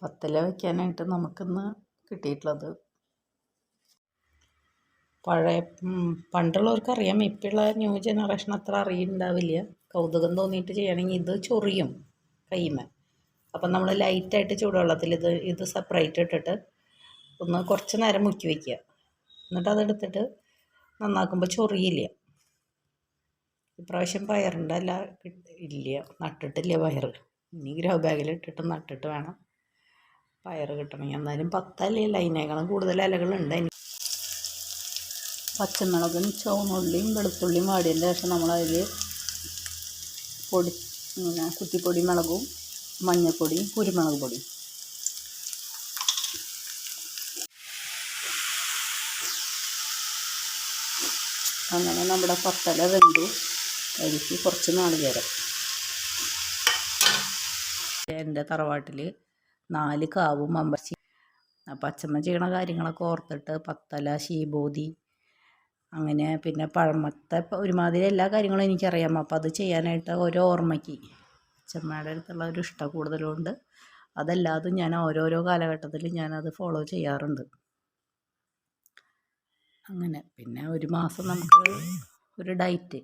പത്തല വയ്ക്കാനായിട്ട് നമുക്കിന്ന് കിട്ടിയിട്ടുള്ളത് പഴയ പണ്ടുള്ളവർക്ക് അറിയാം. ഇപ്പോഴുള്ള ന്യൂ ജനറേഷൻ അത്ര അറിയുന്നുണ്ടാവില്ല. കൗതുകം തോന്നിയിട്ട് ചെയ്യണമെങ്കിൽ ഇത് ചൊറിയും കൈമ. അപ്പം നമ്മൾ ലൈറ്റായിട്ട് ചൂടുവെള്ളത്തിൽ ഇത് ഇത് സെപ്പറേറ്റ് ഇട്ടിട്ട് ഒന്ന് കുറച്ച് നേരം മുക്കി വയ്ക്കുക എന്നിട്ട് അതെടുത്തിട്ട് നന്നാക്കുമ്പോൾ ചൊറിയില്ല. ഇപ്രാവശ്യം പയറിന്റെ അല്ല ഇല്ല നട്ടിട്ടില്ല പയർ ഇനി ഗ്രോ ബാഗിൽ ഇട്ടിട്ട് നട്ടിട്ട് വേണം. പയർ കിട്ടണമെങ്കിൽ എന്നാലും പത്തല്ലല്ല അതിനേക്കാളും കൂടുതൽ ഇലകളുണ്ട്. പച്ചമുളകും ചുവന്നുള്ളിയും വെളുത്തുള്ളിയും വാടിയതിന്റെ ശേഷം നമ്മളതിൽ പൊടി ഇങ്ങനെ കുത്തിപ്പൊടി മുളകും മഞ്ഞൾപ്പൊടിയും കുരുമുളക് പൊടി അങ്ങനെ നമ്മുടെ പത്തല വെന്തു. അതിലേക്ക് കുറച്ച് നാളികേരം. എന്റെ തറവാട്ടിൽ നാല് കാവും അമ്പച്ചി അപ്പം അച്ഛമ്മ ചെയ്യണ കാര്യങ്ങളൊക്കെ ഓർത്തിട്ട് പത്തല ശീബോധി അങ്ങനെ പിന്നെ പഴമത്തെ ഒരുമാതിരി എല്ലാ കാര്യങ്ങളും എനിക്കറിയാം. അപ്പം അത് ചെയ്യാനായിട്ട് ഓരോ ഓർമ്മയ്ക്ക് അച്ഛമ്മയുടെ അടുത്തുള്ള ഒരു ഇഷ്ടം കൂടുതലുണ്ട്. അതല്ലാതും ഞാൻ ഓരോരോ കാലഘട്ടത്തിൽ ഞാനത് ഫോളോ ചെയ്യാറുണ്ട്. അങ്ങനെ പിന്നെ ഒരു മാസം നമുക്ക് ഒരു ഡയറ്റ്